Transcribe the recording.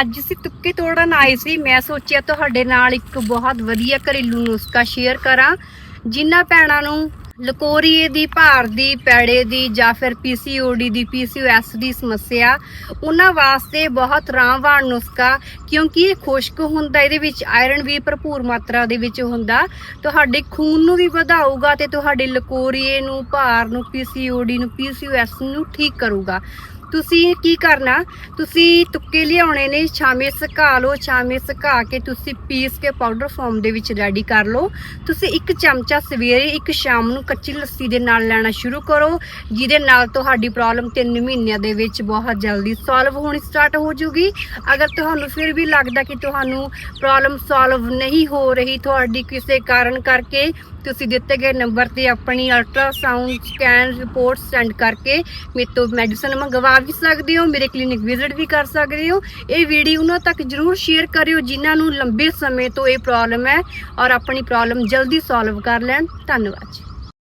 ਅੱਜ ਅਸੀਂ ਤੁੱਕੇ ਤੋੜਨ ਆਏ ਸੀ। ਮੈਂ ਸੋਚਿਆ ਤੁਹਾਡੇ ਨਾਲ ਇੱਕ ਬਹੁਤ ਵਧੀਆ ਘਰੇਲੂ ਨੁਸਖਾ ਸ਼ੇਅਰ ਕਰਾਂ, ਜਿਨ੍ਹਾਂ ਭੈਣਾਂ ਨੂੰ ਲਕੋਰੀਏ ਦੀ, ਭਾਰ ਦੀ, ਪੈੜੇ ਦੀ ਜਾਂ ਫਿਰ ਪੀਸੀਓਡੀ ਦੀ ਪੀਸੀਓਐਸ ਦੀ ਸਮੱਸਿਆ, ਉਹਨਾਂ ਵਾਸਤੇ ਬਹੁਤ ਰਾਮਵਾਨ ਨੁਸਖਾ, ਕਿਉਂਕਿ ਇਹ ਖੁਸ਼ਕ ਹੁੰਦਾ, ਇਹਦੇ ਵਿੱਚ ਆਇਰਨ ਵੀ ਭਰਪੂਰ ਮਾਤਰਾ ਦੇ ਵਿੱਚ ਹੁੰਦਾ। ਤੁਹਾਡੇ ਖੂਨ ਨੂੰ ਵੀ ਵਧਾਊਗਾ ਤੇ ਤੁਹਾਡੇ ਲਕੋਰੀਏ ਨੂੰ, ਭਾਰ ਨੂੰ ਪੀਸੀਓਡੀ ਨੂੰ ਪੀਸੀਓਐਸ ਨੂੰ ਠੀਕ ਕਰੂਗਾ। ਤੁਸੀਂ ਕੀ ਕਰਨਾ? ਤੁਸੀਂ ਤੁੱਕੇ ਲਿਆਉਣੇ ਨੇ, ਛਾਵੇਂ ਸੁਕਾ ਲਓ, ਛਾਵੇਂ ਸੁਕਾ ਕੇ ਤੁਸੀਂ ਪੀਸ ਕੇ ਪਾਊਡਰ ਫਾਰਮ ਦੇ ਵਿੱਚ ਰੈਡੀ ਕਰ ਲਓ। ਤੁਸੀਂ ਇੱਕ ਚਮਚਾ ਸਵੇਰੇ, ਇੱਕ ਸ਼ਾਮ ਨੂੰ ਕੱਚੀ ਲੱਸੀ ਦੇ ਨਾਲ ਲੈਣਾ ਸ਼ੁਰੂ ਕਰੋ, ਜਿਹਦੇ ਨਾਲ ਤੁਹਾਡੀ ਪ੍ਰੋਬਲਮ 3 ਮਹੀਨਿਆਂ ਦੇ ਵਿੱਚ ਬਹੁਤ ਜਲਦੀ ਸੋਲਵ ਹੋਣੀ ਸਟਾਰਟ ਹੋ ਜੂਗੀ। ਅਗਰ ਤੁਹਾਨੂੰ ਫਿਰ ਵੀ ਲੱਗਦਾ ਕਿ ਤੁਹਾਨੂੰ ਪ੍ਰੋਬਲਮ ਸੋਲਵ ਨਹੀਂ ਹੋ ਰਹੀ ਤੁਹਾਡੀ ਕਿਸੇ ਕਾਰਨ ਕਰਕੇ ਤੁਸੀਂ ਦਿੱਤੇ ਗਏ ਨੰਬਰ ਤੇ ਆਪਣੀ ਅਲਟਰਾਸਾਊਂਡ ਸਕੈਨ ਰਿਪੋਰਟ ਸੈਂਡ ਕਰਕੇ ਮੇਰੇ ਤੋਂ ਮੈਡੀਸਨ ਮੰਗਵਾ ਵੀ ਸਕਦੇ ਹੋ, ਮੇਰੇ ਕਲੀਨਿਕ ਵਿਜ਼ਿਟ ਵੀ ਕਰ ਸਕਦੇ ਹੋ। ਇਹ ਵੀਡੀਓ ਉਹਨਾਂ ਤੱਕ ਜਰੂਰ ਸ਼ੇਅਰ ਕਰਿਓ, ਜਿਨ੍ਹਾਂ ਨੂੰ ਲੰਬੇ ਸਮੇਂ ਤੋਂ ਇਹ ਪ੍ਰੋਬਲਮ ਹੈ ਔਰ ਆਪਣੀ ਪ੍ਰੋਬਲਮ ਜਲਦੀ ਸੋਲਵ ਕਰ ਲੈਣ। ਧੰਨਵਾਦ ਜੀ।